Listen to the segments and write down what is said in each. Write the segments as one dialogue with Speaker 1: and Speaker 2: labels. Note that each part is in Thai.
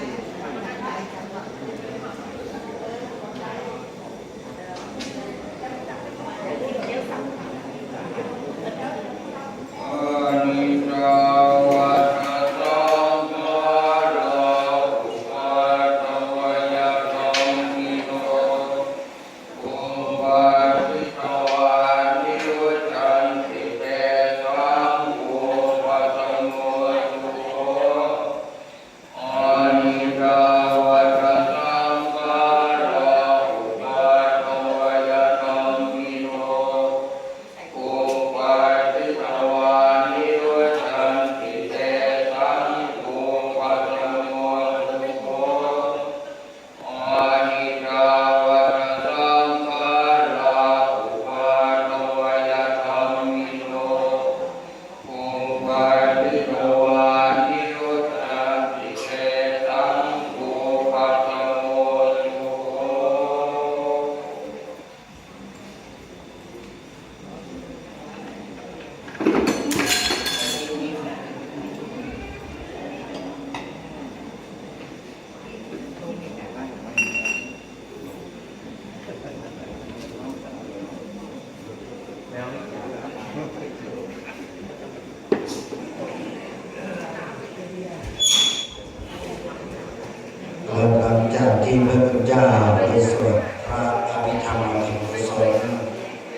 Speaker 1: Thank you.
Speaker 2: หลังจากที่พระพุทธเจ้าได้สวดพระอภิธรรมบำเพ็ญกุศล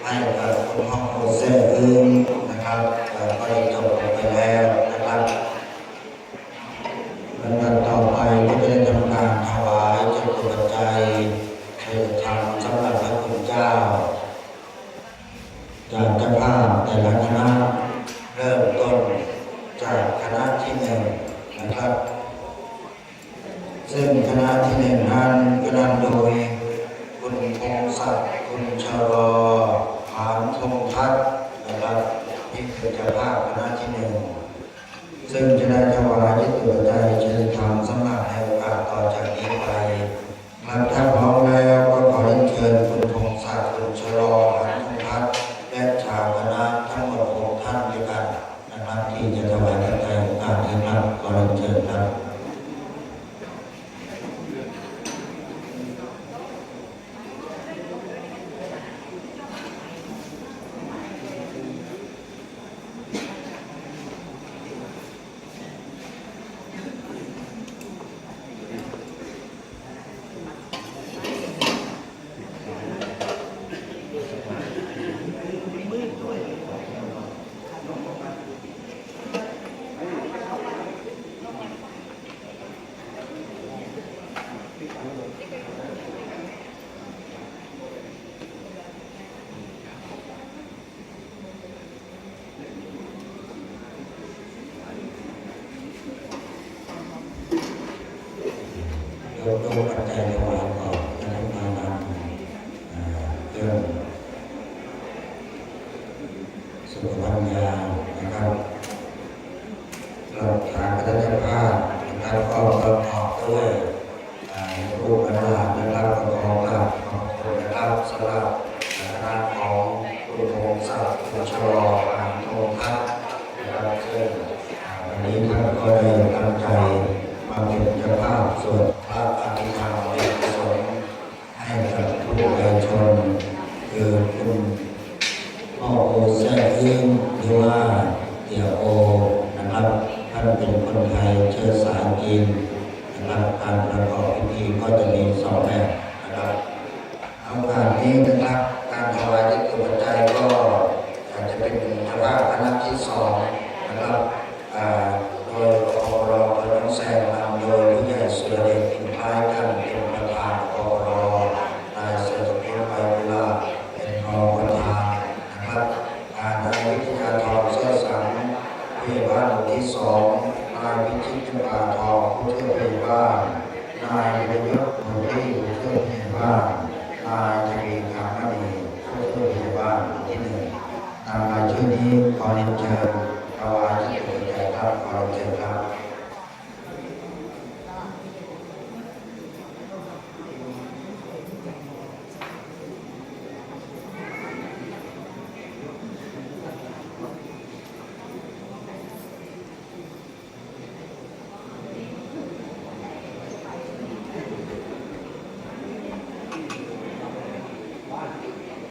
Speaker 2: ให้กับคุณพ่อโคเซอึ้งนะครับเอ่อก็ได้จบไปแล้วนะครับลำดับต่อไปก็จะได้ทำการถวายจตุปัจจัยคือทำสำหรับพระคุณเจ้าจากเจ้าภาพ แต่ละคณะเริ่มต้นจากคณะที่หนึ่งนะครับ ซึ่งคณะที่หนึ่งนั้นก็นำโดย คุณพงศักดิ์คุณชะลอหานพงทัศน์นะครับที่เป็นเจ้าภาพคณะที่หนึ่งซึ่งจะได้ถวายที่ตัวใจเชิญธรรมสำหรับในโอกาสต่อจากนี้ไปครับถ้าอมแล้วก็ขอเรียนเชิญคุณพงศักดิ์คุณชะลอหานพงทัศน์และชาวคณะทั้งหมดหกท่านด้วยกันนะครับที่จะถวายในโอกาสนี้ครับขอเรียนเชิญครับ ยกตัวปัจจัยถวายก่อนแล้วมานำอ่าเรื่องสุขภัณฑ์ยานะครับเราทางคณะเจ้าภาพนะครับก็ประกอบด้วยอ่ารูปกระดาษนะครับประกอบกับคุณนะครับสำหรับคณะของคุณพงศักดิ์คุณชลออ่างทองครับนะครับซึ่งวันนี้ท่านก็ได้ตั้งใจมาเป็นเจ้าภาพส่วดพระอภิธรรมในกุศลให้กับ ผู้ใจชนคือคุณพ่อโอแซ่อึ้งหรือว่าเตี่ยโอนะครับท่านเป็นคนไทยเชื้อสายจีนนะครับการประกอบพิธีก็จะมีสองแบบนะครับเอาอกาสนี้นะครับการถวายที่ตัวปัจจัยก็ นายวิชิตจำปาทองผู้ช่วยผู้ใหญ่บ้านนายประยุทธ์หมู่ที่ผู้ช่วยผู้ใหญ่บ้านนายทวีคำมณีผู้ช่วยผู้ใหญ่บ้านหมู่ที่หนึ่งนามรายชื่อนี้ขอเรียนเชิญถวายที่ตัวใจครับขอเรียนเชิญครับ